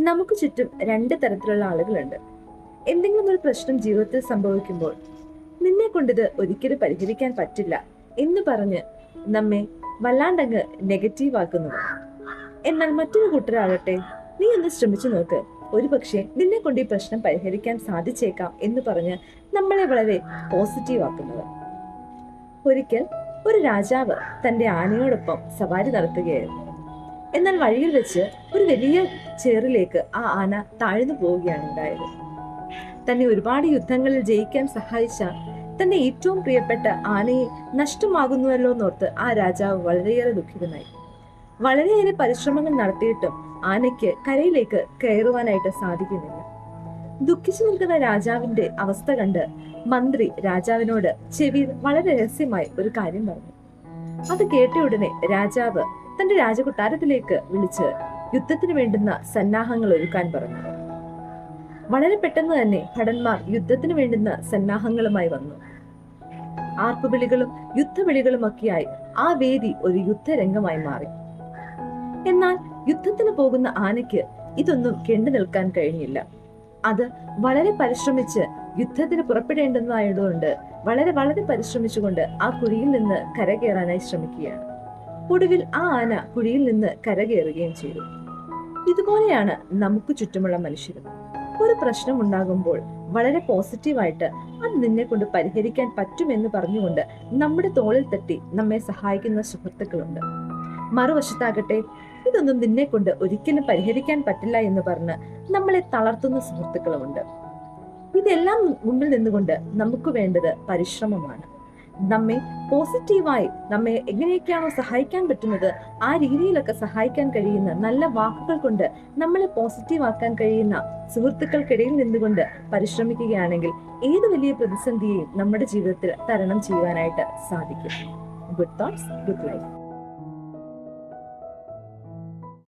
നമുക്ക് ചുറ്റും രണ്ട് തരത്തിലുള്ള ആളുകളുണ്ട്. എന്തെങ്കിലും ഒരു പ്രശ്നം ജീവിതത്തിൽ സംഭവിക്കുമ്പോൾ നിന്നെ കൊണ്ടിത് ഒരിക്കലും പരിഹരിക്കാൻ പറ്റില്ല എന്ന് പറഞ്ഞ് നമ്മെ വല്ലാണ്ടങ്ങ് നെഗറ്റീവ് ആക്കുന്നത്. എന്നാൽ മറ്റൊരു കൂട്ടരാകട്ടെ നീ ഒന്ന് ശ്രമിച്ചു നോക്ക്. ഒരു പക്ഷേ നിന്നെ കൊണ്ട് ഈ പ്രശ്നം പരിഹരിക്കാൻ സാധിച്ചേക്കാം എന്ന് പറഞ്ഞ് നമ്മളെ വളരെ പോസിറ്റീവ് ആക്കുന്നത്. ഒരിക്കൽ ഒരു രാജാവ് തന്റെ ആനയോടൊപ്പം സവാരി നടത്തുകയായിരുന്നു. എന്നാൽ വഴിയിൽ വെച്ച് ഒരു വലിയ ചേറിലേക്ക് ആ ആന താഴ്ന്നു പോവുകയാണ് ഉണ്ടായത്. തന്നെ ഒരുപാട് യുദ്ധങ്ങളിൽ ജയിക്കാൻ സഹായിച്ച തന്റെ ഏറ്റവും പ്രിയപ്പെട്ട ആനയെ നഷ്ടമാകുന്നുവല്ലോ എന്നോർത്ത് ആ രാജാവ് വളരെയേറെ ദുഃഖിതനായി. വളരെയേറെ പരിശ്രമങ്ങൾ നടത്തിയിട്ടും ആനയ്ക്ക് കരയിലേക്ക് കയറുവാനായിട്ട് സാധിക്കുന്നില്ല. ദുഃഖിച്ചു നിൽക്കുന്ന രാജാവിന്റെ അവസ്ഥ കണ്ട് മന്ത്രി രാജാവിനോട് ചെവിയിൽ വളരെ രഹസ്യമായി ഒരു കാര്യം പറഞ്ഞു. അത് കേട്ട ഉടനെ രാജാവ് തന്റെ രാജകൊട്ടാരത്തിലേക്ക് വിളിച്ച് യുദ്ധത്തിന് വേണ്ടുന്ന സന്നാഹങ്ങൾ ഒരുക്കാൻ പറഞ്ഞു. വളരെ പെട്ടെന്ന് തന്നെ ഭടന്മാർ യുദ്ധത്തിന് വേണ്ടുന്ന സന്നാഹങ്ങളുമായി വന്നു. ആർപ്പുവിളികളും യുദ്ധവിളികളുമൊക്കെയായി ആ വേദി ഒരു യുദ്ധരംഗമായി മാറി. എന്നാൽ യുദ്ധത്തിന് പോകുന്ന ആനയ്ക്ക് ഇതൊന്നും കെണ്ടു നിൽക്കാൻ കഴിഞ്ഞില്ല. അത് വളരെ പരിശ്രമിച്ച് യുദ്ധത്തിന് പുറപ്പെടേണ്ടതായതുകൊണ്ട് വളരെ വളരെ പരിശ്രമിച്ചുകൊണ്ട് ആ കുഴിയിൽ നിന്ന് കരകയറാനായി ശ്രമിക്കുകയാണ്. ഒടുവിൽ ആ ആന കുഴിയിൽ നിന്ന് കരകയറുകയും ചെയ്തു. ഇതുപോലെയാണ് നമുക്ക് ചുറ്റുമുള്ള മനുഷ്യരും. ഒരു പ്രശ്നം ഉണ്ടാകുമ്പോൾ വളരെ പോസിറ്റീവായിട്ട് അത് നിന്നെ കൊണ്ട് പരിഹരിക്കാൻ പറ്റുമെന്ന് പറഞ്ഞുകൊണ്ട് നമ്മുടെ തോളിൽ തട്ടി നമ്മെ സഹായിക്കുന്ന സുഹൃത്തുക്കളുണ്ട്. മറുവശത്താകട്ടെ ഇതൊന്നും നിന്നെ കൊണ്ട് ഒരിക്കലും പരിഹരിക്കാൻ പറ്റില്ല എന്ന് പറഞ്ഞ് നമ്മളെ തളർത്തുന്ന സുഹൃത്തുക്കളുമുണ്ട്. ഇതെല്ലാം മുമ്പിൽ നിന്നുകൊണ്ട് നമുക്ക് വേണ്ടത് പരിശ്രമമാണ്. നമ്മെ പോസിറ്റീവായി നമ്മെ എങ്ങനെയൊക്കെയാണോ സഹായിക്കാൻ പറ്റുന്നത് ആ രീതിയിലൊക്കെ സഹായിക്കാൻ കഴിയുന്ന നല്ല വാക്കുകൾ കൊണ്ട് നമ്മളെ പോസിറ്റീവ് ആക്കാൻ കഴിയുന്ന സുഹൃത്തുക്കൾക്കിടയിൽ നിന്നുകൊണ്ട് പരിശ്രമിക്കുകയാണെങ്കിൽ ഏത് വലിയ പ്രതിസന്ധിയെയും നമ്മുടെ ജീവിതത്തിൽ തരണം ചെയ്യുവാനായിട്ട് സാധിക്കും. Good thoughts good life